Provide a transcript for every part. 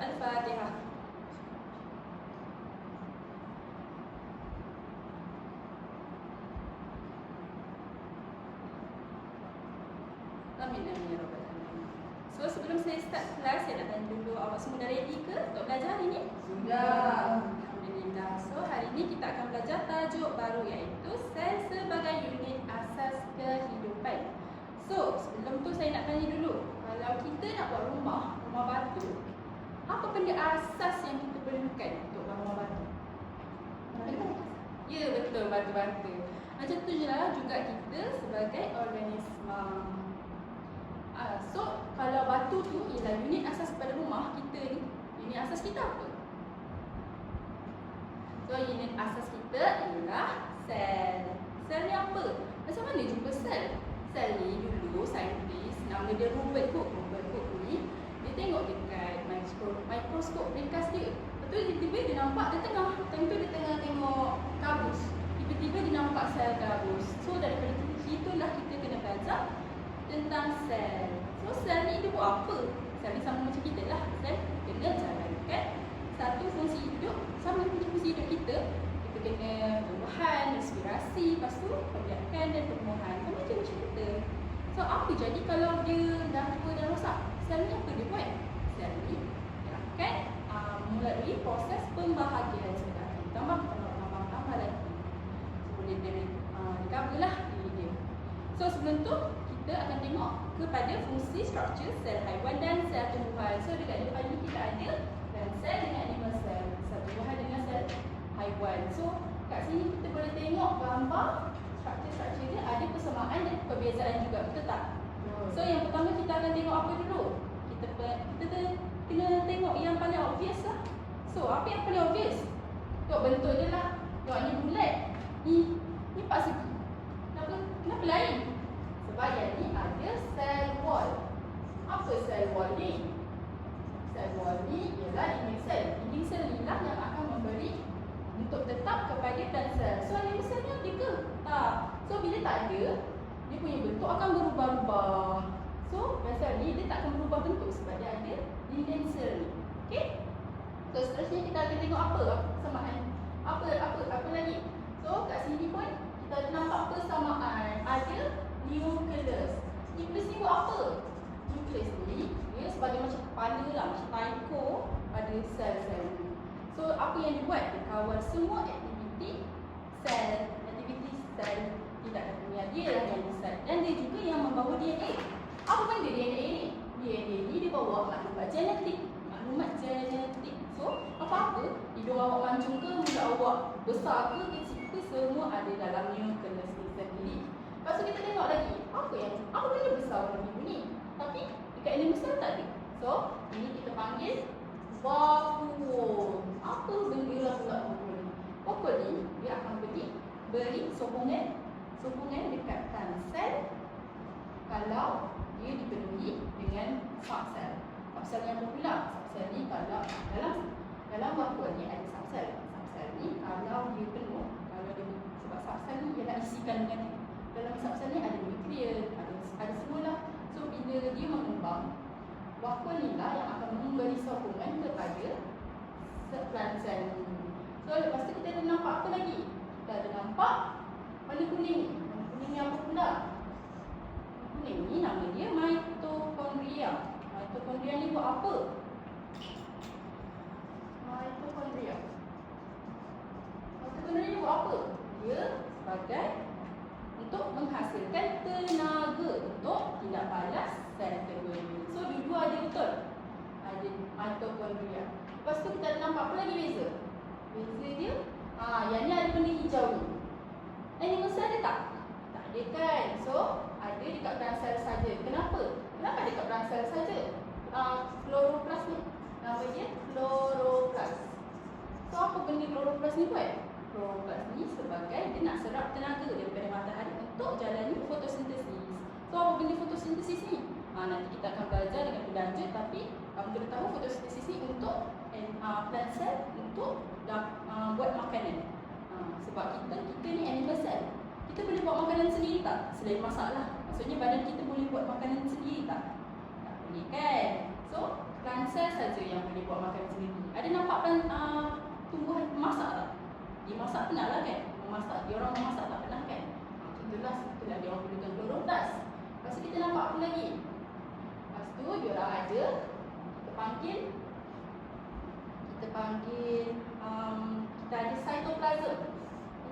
Al-Fatihah. Amin amin ya rabbal alamin. So sebelum saya start kelas saya nak tanya dulu awak semua dah ready ke untuk belajar hari ni? Sudah. Alhamdulillah. So hari ini kita akan belajar tajuk baru iaitu sel sebagai unit asas kehidupan. So sebelum tu saya nak tanya dulu, kalau kita nak buat rumah, rumah batu, apa benda asas yang kita perlukan untuk rumah batu? Ya betul batu-batu. Macam tu je lah juga kita sebagai organisma. Ah, so kalau batu tu ialah unit asas pada rumah kita ni, unit asas kita apa? So unit asas kita ialah sel. Sel ni apa? Macam mana jumpa sel? Sel ni dulu saintis nama dia Robert Hooke. Robert Hooke ni tengok dekat mikroskop, mikroskop ringkas dia. Lepas tu tiba-tiba dia nampak dia tengah time tu dia tengah tengok kabus. Tiba-tiba dia nampak sel kabus. So daripada situlah kita kena belajar tentang sel. So sel ni dia buat apa? Sel ni sama macam kita lah. Sel kena jalankan satu fungsi hidup sama macam fungsi hidup kita. Kita kena tumbuhan, respirasi, lepas tu pergerakan dan pertumbuhan. Sama macam kita. So apa jadi kalau dia dah tua dan rosak? Sel ni apa dia buat? Sel ni akan uh, melalui proses pembahagian sebenarnya. Tambah, tambah, tambah, tambah lagi. So boleh dia uh, recover lah diri dia. So sebelum tu kita akan tengok kepada fungsi struktur sel haiwan dan sel tumbuhan. So dekat depan ni kita ada dan sel dengan animal cell, sel tumbuhan dengan sel haiwan. So kat sini kita boleh tengok gambar struktur-struktur dia ada persamaan dan perbezaan juga, betul tak? So yang pertama kita akan tengok apa dulu? Pe- kita kena tengok yang paling obvious lah. So apa yang paling obvious? Tengok bentuk dia lah. Tengok ni bulat. Ni ni empat segi. Kenapa? Kenapa lain? Sebab yang ni ada cell wall. Apa cell wall ni? Cell wall ni ialah dinding sel. Dinding sel ni lah yang akan memberi bentuk tetap kepada plant cell. So animal cell ni ada ke? Tak. So bila tak ada, dia punya bentuk akan berubah-ubah. So cell ni dia tak akan berubah bentuk sebab dia ada dinding sel ni. Okay? So seterusnya kita akan tengok apa persamaan. Apa apa apa lagi? So kat sini pun kita ada nampak persamaan. Ada nucleus. Nucleus ni buat apa? Nucleus ni dia sebagai macam kepala lah, macam taiko pada sel-sel ni. So apa yang dia buat? Dia kawal semua aktiviti sel, aktiviti sel tidak ada dia lah yang decide. Dan dia juga yang membawa DNA. Apa benda DNA ni? DNA ni dia bawa maklumat genetik. Maklumat genetik. So apa-apa, hidung awak mancung ke, mulut awak besar ke, kecil ke, semua ada dalam nucleus ni sendiri. Lepas tu kita tengok lagi, apa yang apa benda besar dalam hidung ni? Tapi dekat animal cell tak ada. So, ini kita panggil vakuum. Apa benda lah pula vakuum ni? Vakuum ni dia akan beri beri sokongan sokongan dekat sel kalau dia dipenuhi dengan subsel. Subsel yang apa pula? Subsel ni kalau dalam dalam vakuum ni ada subsel. Subsel ni kalau dia penuh, kalau dia sebab subsel ni ialah isi kandungan dia. Dalam subsel ni ada nukleus, ada ada semualah. So bila dia mengembang, vakuum ni lah yang akan memberi sokongan kepada plant ni. So lepas tu kita ada nampak apa lagi? Kita ada nampak warna kuning ni. Warna kuning ni apa pula? Kuning ni nama dia mitochondria. Mitochondria ni buat apa? Mitochondria. Mitochondria ni buat apa? Dia sebagai untuk menghasilkan tenaga untuk tidak balas sel kedua. So dua-dua ada betul. Ada mitochondria. Lepas tu kita nampak apa lagi beza? Beza dia, ah yang ni ada benda hijau ni. Animal cell ada tak? Tak ada kan? So ada dekat plant cell saja. Kenapa? Kenapa dekat cell saja? Ah chloroplast ni. Nama dia chloroplast. So apa benda chloroplast ni buat? Chloroplast ni sebagai dia nak serap tenaga daripada matahari untuk jalani fotosintesis. So apa benda fotosintesis ni? Ha, nanti kita akan belajar dengan lebih lanjut tapi kamu kena tahu fotosintesis ni untuk uh, plant cell untuk uh, buat makanan. Uh, sebab kita kita ni animal cell. Kita boleh buat makanan sendiri tak? Selain masak lah. Maksudnya badan kita boleh buat makanan sendiri tak? Tak boleh kan? So, plant cell saja yang boleh buat makan sendiri. Ada nampak plant uh, tumbuhan masak tak? Dia masak pernah lah kan? Memasak, dia orang memasak tak pernah kan? Itulah, itulah dia orang perlukan kloroplast. Lepas tu kita nampak apa lagi? Lepas tu dia orang ada, kita panggil kita panggil um, kita ada cytoplasm.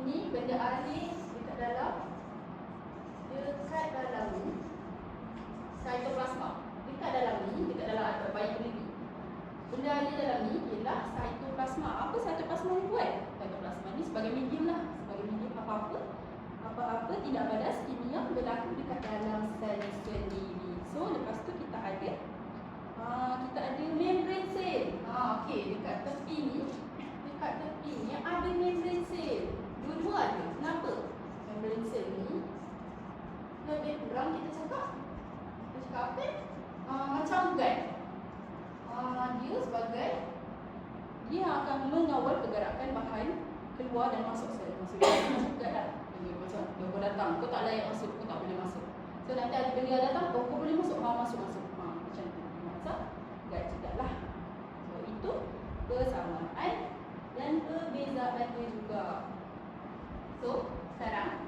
Ini benda alih dalam dekat dalam ni cytoplasma. Dekat dalam ni, dekat dalam atas bayi sendiri. Benda alih dalam ni ialah cytoplasma. Apa cytoplasma ni buat? Cytoplasma ni sebagai medium lah, sebagai medium apa-apa apa-apa tidak padas kimia berlaku dekat dalam sel sendiri. So lepas tu kita ada uh, kita ada membrane cell. Ha okey dekat tepi ni dekat tepi ni ada membrane cell. Dua-dua ada. Kenapa? Membrane cell ni lebih kurang kita cakap kita cakap apa? Uh, macam guide. Uh, dia sebagai dia akan mengawal pergerakan bahan keluar dan masuk sel. Maksudnya masuk guide lah. Macam kau datang, kau tak layak masuk, kau tak boleh masuk. So nanti ada benda datang, kau, kau boleh masuk, kau masuk masuk. Ha, macam tu. Masa guide juga lah. So itu persamaan dan perbezaan dia juga. So será.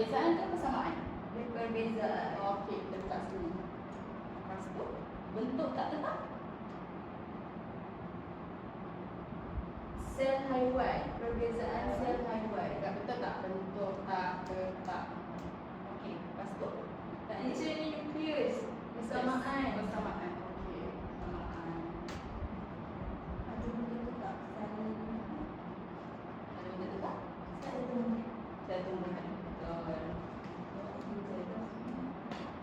Perbezaan ke persamaan? Dia perbezaan. Okey, kita letak sini. Lepas tu, bentuk tak tetap? Sel haiwan. Perbezaan sel haiwan. Tak betul tak? Bentuk tak tetap. Okey, lepas tu, tak Teacher ni nukleus. Persamaan. Persamaan. Okey, persamaan. Ada benda tu tak? Sel Ada benda tetap? Sel tumbuh. Saya tunggu kan. Betul.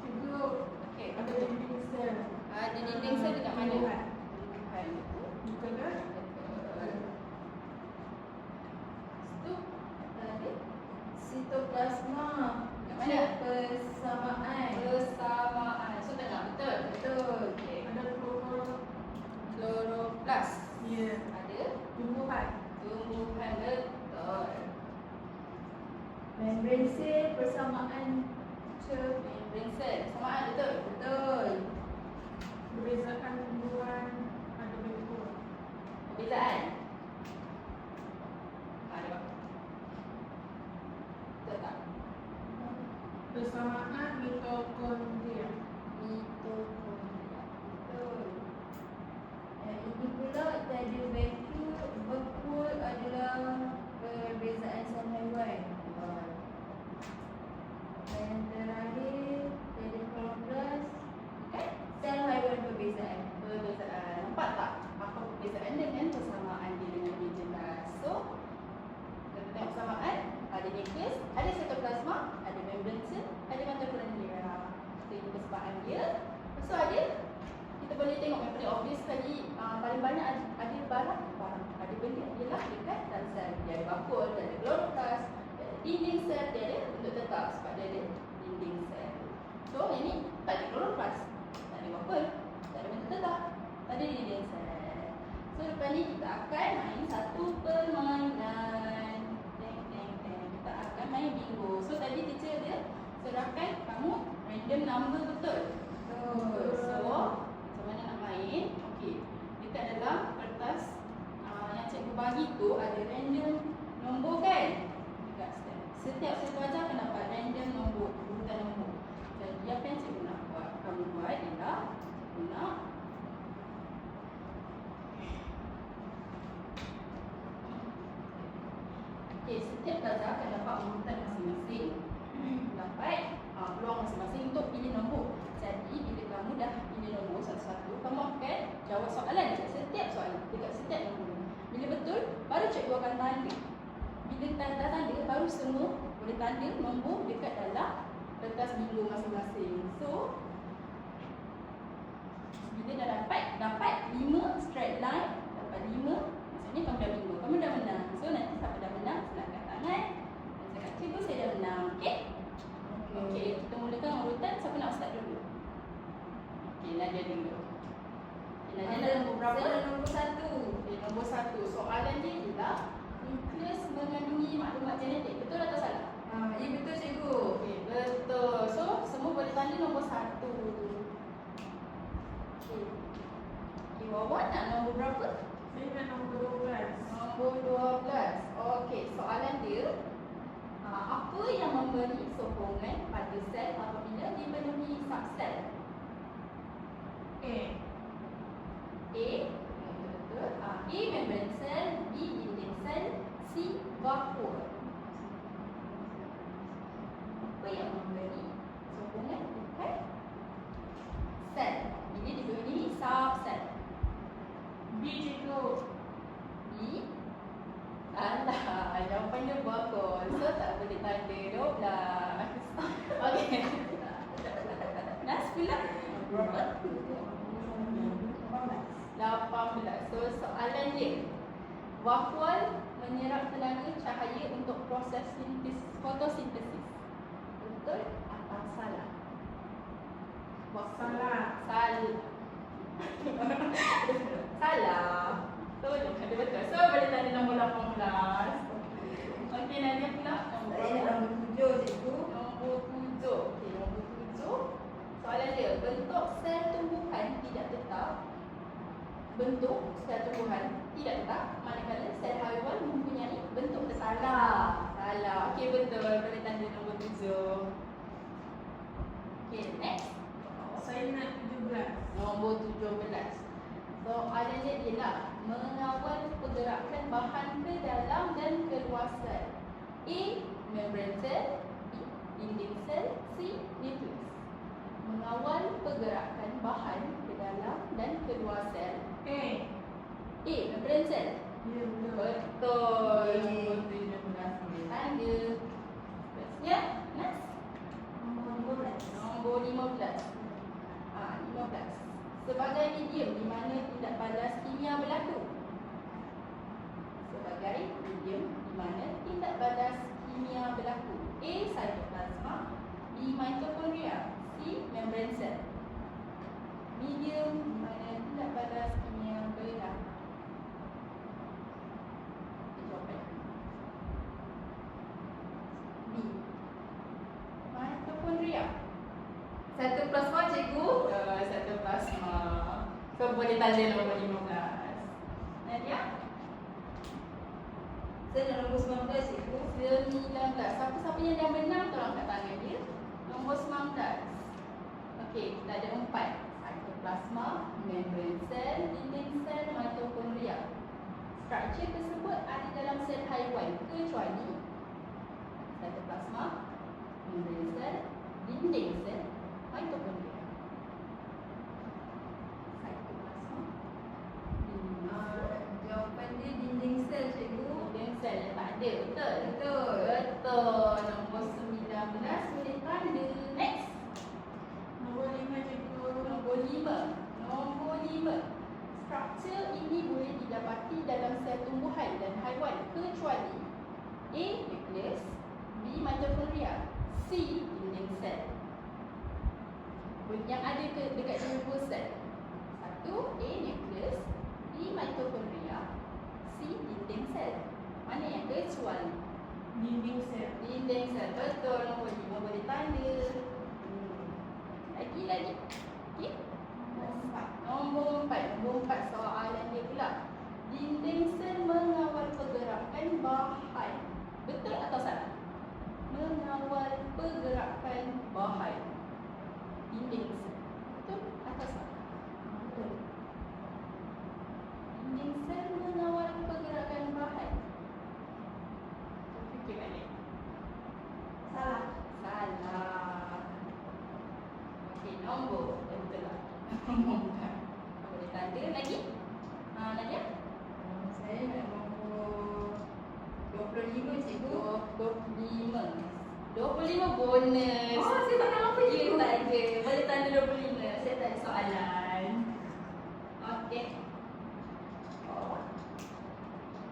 Juga Okey, ada apa tu? dinding sel. Ada dinding sel dekat mana? Tumbuhan. Tumbuhan itu. Bukan kan? Betul. Lepas tu, apa lagi? Sitoplasma. Kat mana? Persamaan. Persamaan. So, tengah. Betul? Betul. Okey. Ada kloro. Kloroplas. Ya. Ada Tumbuhan. tumbuhan betul. Membrane sel persamaan Membrane sel. Samaan betul? betul. Perbezaan tumbuhan ada bentuk. Perbezaan. tugas minggu masing-masing. So bila dah dapat dapat 5 straight line, dapat 5, maksudnya kamu dah minggu, kamu dah menang. So nanti siapa dah menang, silakan tangan. Dan cakap cikgu saya dah menang, okey? Okey, okay, kita mulakan urutan siapa nak start dulu? Okey, Nadia dulu. Okay, Nadia ada nombor berapa? Saya nombor satu. Okay, nombor satu. Soalan dia ialah, nukleus mengandungi maklumat genetik. Betul atau salah? Ah, ya betul cikgu. Okey, betul. So, semua boleh tanda nombor satu. Okey. Okey, Wawan nak nombor berapa? Saya nak nombor 12. Nombor 12. Okey, soalan dia uh, apa yang memberi sokongan pada sel apabila dipenuhi subsel? A betul. Uh, A membran sel, B dinding sel, C vakuum. Apa yang memberi sokongan dekat sel bila dipenuhi subsel? B cikgu. B Alah, jawapannya bagus. So tak boleh tanda 12. Okey. Nas pula berapa? 18. So soalan dia. Vakuum menyerap tenaga cahaya untuk proses sintesis, fotosintesis. Betul atau salah? Salah. Salah. salah. So, ada betul. So, boleh tanda nombor 18. Okey, Nadia pula. Nombor Saya berapa? nombor tujuh cikgu. Nombor tujuh. Okey, nombor tujuh. Soalan dia, bentuk sel tumbuhan tidak tetap. Bentuk sel tumbuhan tidak tetap. Manakala sel haiwan mempunyai bentuk tetap. Salah. Okey, betul. Boleh tanda nombor tujuh. Okey, next. Saya nak 17. Nombor 17. Soalan dia ialah mengawal pergerakan bahan ke dalam dan keluar sel. A. Membran sel B. Dinding sel C. Nucleus Mengawal pergerakan bahan ke dalam dan keluar sel. A. A. Membran sel Ya betul. Betul Yeay. Nombor 17 boleh tanda Seterusnya Nas Nombor lima belas. Nombor 15 Ah, 15 Sebagai medium di mana tindak balas kimia berlaku Sebagai medium di mana tindak balas kimia berlaku A. Cytoplasma B. Mitochondria C. Membran cell Medium di mana tindak balas berlaku Jawapan B. Mitochondria Satu plasma cikgu. Uh, satu plasma. So boleh tanda nombor 15. Nadia? Saya nak nombor sembilan belas cikgu. 19. Siapa-siapa yang dah menang tolong angkat tangan dia. Nombor 19. Okey, kita ada empat. Cytoplasma, membran sel, dinding sel, mitochondria. Struktur tersebut ada dalam sel haiwan kecuali cytoplasma, membran sel, dinding sel, mitochondria. Cytoplasma, dinding sel, Ah, jawapan dia dinding sel cikgu. dinding sel yang tak ada, betul? Betul. Betul. Nombor 19 boleh tanda. Next. Nombor 5 cikgu. Nombor 5. Nombor 5. Struktur ini boleh didapati dalam sel tumbuhan dan haiwan kecuali A. Nucleus B. Mitochondria C. Dinding sel Yang ada ke dekat dua sel Satu A. Nucleus B. Mitochondria C. Dinding sel Mana yang kecuali Dinding sel. Dinding sel betul nombor lima boleh tanda. Hmm. Lagi lagi. Okey. Nombor empat. Nombor empat, nombor empat soalan dia pula. Dinding sel mengawal 25 25 bonus. Oh, saya tak tahu apa itu. tak ada Boleh tanda 25 Saya tak ada soalan. Okey.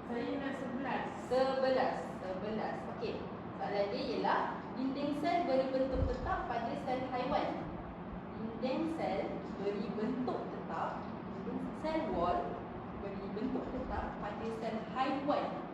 Saya nak sebelas. Sebelas Sebelas. Okey. Soalan dia ialah Dinding sel beri bentuk tetap pada sel haiwan. Dinding sel beri bentuk tetap Dinding sel wall beri bentuk tetap pada sel haiwan